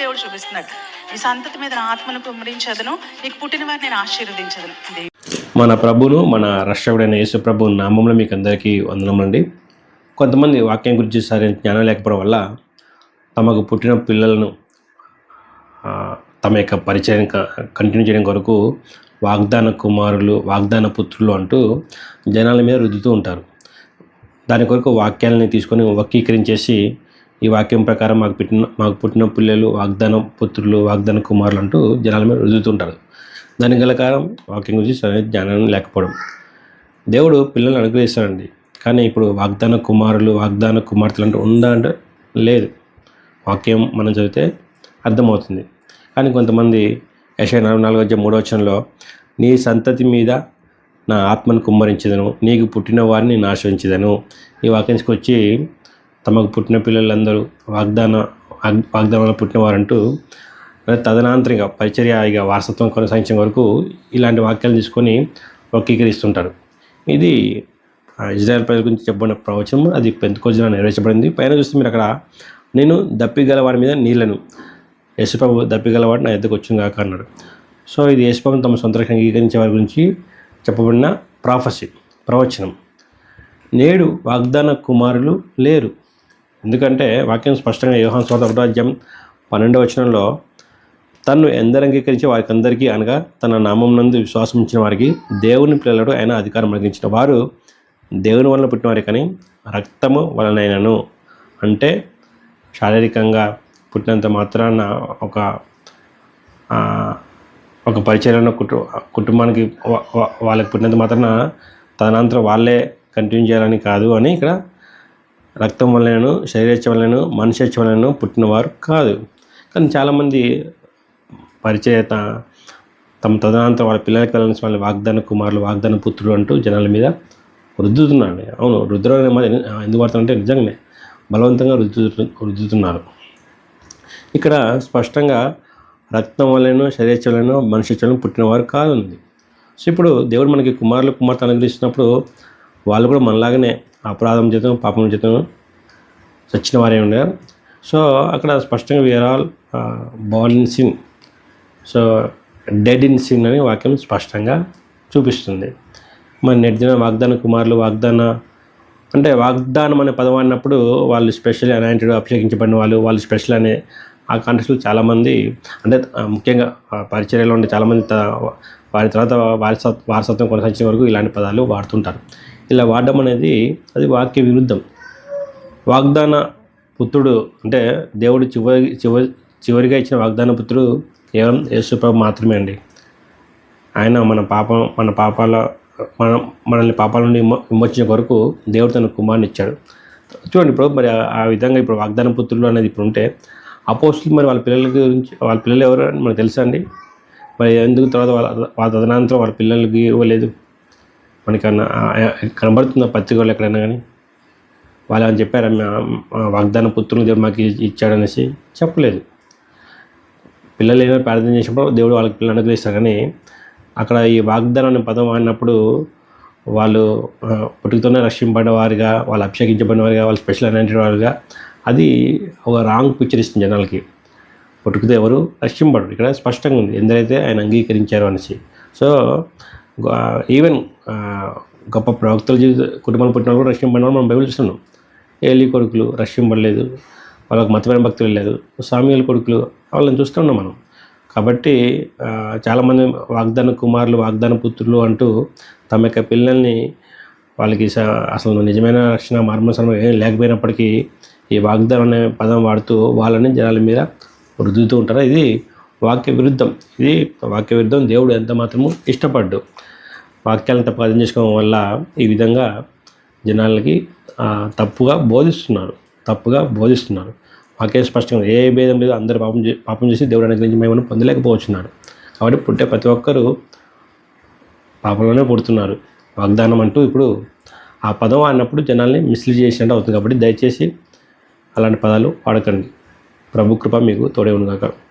దేవుడు చూపిస్తున్నాడు. ఈ సంతతి మీద నా ఆత్మను కుమరించదును నీకు పుట్టిన వారిని నేను ఆశీర్వదించదును మన ప్రభును మన రక్షకుడైన యేసు ప్రభు నామంలో మీకు అందరికీ వందనములండి కొంతమంది వాక్యం గురించి సరైన జ్ఞానం లేకపోవడం వల్ల తమకు పుట్టిన పిల్లలను తమ యొక్క పరిచయం కంటిన్యూ చేయడం కొరకు వాగ్దాన కుమారులు వాగ్దాన పుత్రులు అంటూ జనాల మీద రుద్దుతూ ఉంటారు. దాని కొరకు వాక్యాలని తీసుకొని వక్రీకరించేసి ఈ వాక్యం ప్రకారం మాకు పుట్టిన మాకు పుట్టిన పిల్లలు వాగ్దానం పుత్రులు వాగ్దాన కుమారులు అంటూ జనాల మీద రుదుతుంటారు దానికి గల కారణం వాక్యం గురించి సరైన జ్ఞానం లేకపోవడం. దేవుడు పిల్లల్ని అనుగ్రహిస్తాడండి. కానీ ఇప్పుడు వాగ్దాన కుమారులు వాగ్దాన కుమార్తెలు అంటూ ఉందా అంటే లేదు. వాక్యం మనం చదివితే అర్థమవుతుంది. కానీ కొంతమంది యశ నలభై నాలుగు వచ్చే మూడో వచనంలో నీ సంతతి మీద నా ఆత్మను కుమ్మరించదను నీకు పుట్టిన వారిని నాశించదను. ఈ వాక్యానికి వచ్చి తమకు పుట్టిన పిల్లలందరూ వాగ్దాన వాగ్- వాగ్దానంలో పుట్టిన వారంటూ తదనంతరంగా పరిచర్య ఇక వారసత్వం కొనసాగించే వరకు ఇలాంటి వాక్యాలు తీసుకొని వక్రీకరిస్తుంటారు. ఇది ఆ, ఇజ్రాయెల్ ప్రజల గురించి చెప్పబడిన ప్రవచనం. అది పెంతుకోజన నెరవేర్చబడింది పైన చూస్తే మీరు అక్కడ నేను దప్పిగల వాడి మీద నీళ్ళను. యశుప్రభు దప్పిగలవాడు నా ఎద్దకు వచ్చింది కాక అన్నాడు. సో ఇది యేసుప్రభు తమ సొంత రకంగా అంగీకరించే వారి గురించి చెప్పబడిన ప్రాఫసి ప్రవచనం. నేడు వాగ్దాన కుమారులు లేరు. ఎందుకంటే వాక్యం స్పష్టంగా యోహాన్ స్వాత పన్నెండవ వచనంలో తన్ను ఎందరు అంగీకరించి వారికి అందరికీ అనగా తన నామం నందు విశ్వాసం ఇచ్చిన వారికి దేవుని పిల్లలు ఆయన అధికారం కలిగించిన వారు దేవుని వలన పుట్టినవారే కానీ రక్తము వలనైనను. అంటే శారీరకంగా పుట్టినంత మాత్రాన ఒక ఒక పరిచయన కుటు కుటుంబానికి వాళ్ళకి పుట్టినంత మాత్రాన తదనంతరం వాళ్ళే కంటిన్యూ చేయాలని కాదు అని ఇక్కడ రక్తం వలనను శరీరచ్చ వలనను మనిషి వలనను పుట్టినవారు కాదు. కానీ చాలామంది పరిచయత తమ తదనంతరం వాళ్ళ పిల్లలకి వెళ్ళాల్సిన వాళ్ళ వాగ్దాన కుమారులు వాగ్దాన పుత్రులు అంటూ జనాల మీద రుద్దుతున్నాడు అవును రుద్ర ఎందుకు వాడుతారంటే నిజంగానే బలవంతంగా రుద్దు రుద్దుతున్నారు. ఇక్కడ స్పష్టంగా రక్తం వలన శరీర మనుషులను పుట్టినవారు కాదు ఉంది సో ఇప్పుడు దేవుడు మనకి కుమారులు కుమార్తె అనుగ్రహిస్తున్నప్పుడు వాళ్ళు కూడా మనలాగానే అపరాధం చేతం పాపం చేతం చచ్చిన వారే ఉన్నారు సో అక్కడ స్పష్టంగా we are all ball in sin so dead in sin అనే వాక్యం స్పష్టంగా చూపిస్తుంది. మరి నెట్టిన వాగ్దాన కుమారులు వాగ్దాన అంటే వాగ్దానం అనే పదం అన్నప్పుడు వాళ్ళు స్పెషల్ అనాయింటెడ్ అభిషేకించబడిన వాళ్ళు వాళ్ళు స్పెషల్ అనే ఆ కాంటెస్ట్లో చాలామంది అంటే ముఖ్యంగా పరిచర్యలో ఉండే చాలామంది త- వారి తర్వాత వారసత్వ వారసత్వం కొనసాగించే వరకు ఇలాంటి పదాలు వాడుతుంటారు. ఇలా వాడడం అనేది అది వాక్య విరుద్ధం. వాగ్దాన పుత్రుడు అంటే దేవుడు చివరి చివరి చివరిగా ఇచ్చిన వాగ్దాన పుత్రుడు కేవలం యేసుప్రభు మాత్రమే అండి. ఆయన మన పాపం మన పాపాల మన మనల్ని పాపాల నుండి విమో- విమోచించే కొరకు దేవుడు తన కుమారుని ఇచ్చాడు. చూడండి ఇప్పుడు మరి ఆ- విధంగా ఇప్పుడు వాగ్దాన పుత్రులు అనేది ఇప్పుడు ఉంటే అపోస్టులు మరి వాళ్ళ పిల్లల గురించి వాళ్ళ పిల్లలు ఎవరు అని మనకు తెలుసా అండి? మరి ఎందుకు తర్వాత వాళ్ళ వాళ్ళ తదనంతరం వాళ్ళ పిల్లలకి ఇవ్వలేదు? మనకి అన్న- ఆ- కనబడుతున్న పత్రికలు ఎక్కడైనా కానీ వాళ్ళు అని చెప్పారు వాగ్దాన పుత్రులు దేవుడు మాకు ఇచ్చాడనేసి? చెప్పలేదు. పిల్లలు ఏమైనా ప్రార్థన చేసినప్పుడు దేవుడు వాళ్ళకి పిల్లలు అనుగ్రహిస్తారు కానీ అక్కడ ఈ వాగ్దానం అనే పదం వాడినప్పుడు వాళ్ళు పుట్టుకతోనే రక్షింపబడిన వారిగా వాళ్ళు అభిషేకించబడిన వారిగా వాళ్ళు స్పెషల్ అనేటువంటి వారుగా అది ఒక రాంగ్ పిక్చర్ ఇస్తుంది జనాలకి. పుట్టుకతో ఎవరు రక్షింపడరు ఇక్కడ స్పష్టంగా ఉంది. ఎందరైతే ఆయన అంగీకరించారు అనేసి. సో ఈవెన్ గొప్ప ప్రవక్తల జీవిత కుటుంబాలు పుట్టిన వాళ్ళు కూడా రక్షింపడిన వాళ్ళు మనం బైబిల్ చూస్తున్నాం. ఏలి కొడుకులు రక్షింపడలేదు వాళ్ళకి మతమైన భక్తులు లేదు సామ్యుల కొడుకులు వాళ్ళని చూస్తున్నాం మనం. కాబట్టి చాలామంది వాగ్దాన కుమారులు వాగ్దాన పుత్రులు అంటూ తమ యొక్క పిల్లల్ని వాళ్ళకి స- అసలు నిజమైన రక్షణ మర్మసరం ఏం లేకపోయినప్పటికీ ఈ వాగ్దానం అనే పదం వాడుతూ వాళ్ళని జనాల మీద రుద్దుతూ ఉంటారు? ఇది వాక్య విరుద్ధం ఇది వాక్య విరుద్ధం దేవుడు ఎంత మాత్రము ఇష్టపడ్డు. వాక్యాలను తప్పు అర్థం చేసుకోవడం వల్ల ఈ విధంగా జనాలకి తప్పుగా బోధిస్తున్నారు. తప్పుగా బోధిస్తున్నారు. వాక్యం స్పష్టంగా ఏ భేదం లేదు. అందరూ పాపం చే- పాపం చేసి దేవుడు అనుగ్రహించి మేము పొందలేకపోవచ్చున్నారు. కాబట్టి పుట్టే ప్రతి ఒక్కరూ పాపంలోనే పుడుతున్నారు. వాగ్దానం అంటూ ఇప్పుడు ఆ పదం అన్నప్పుడు జనాల్ని మిస్లీడ్ చేసినట్టు అవుతుంది. కాబట్టి దయచేసి అలాంటి పదాలు వాడకండి. ప్రభు కృప మీకు తోడే కాక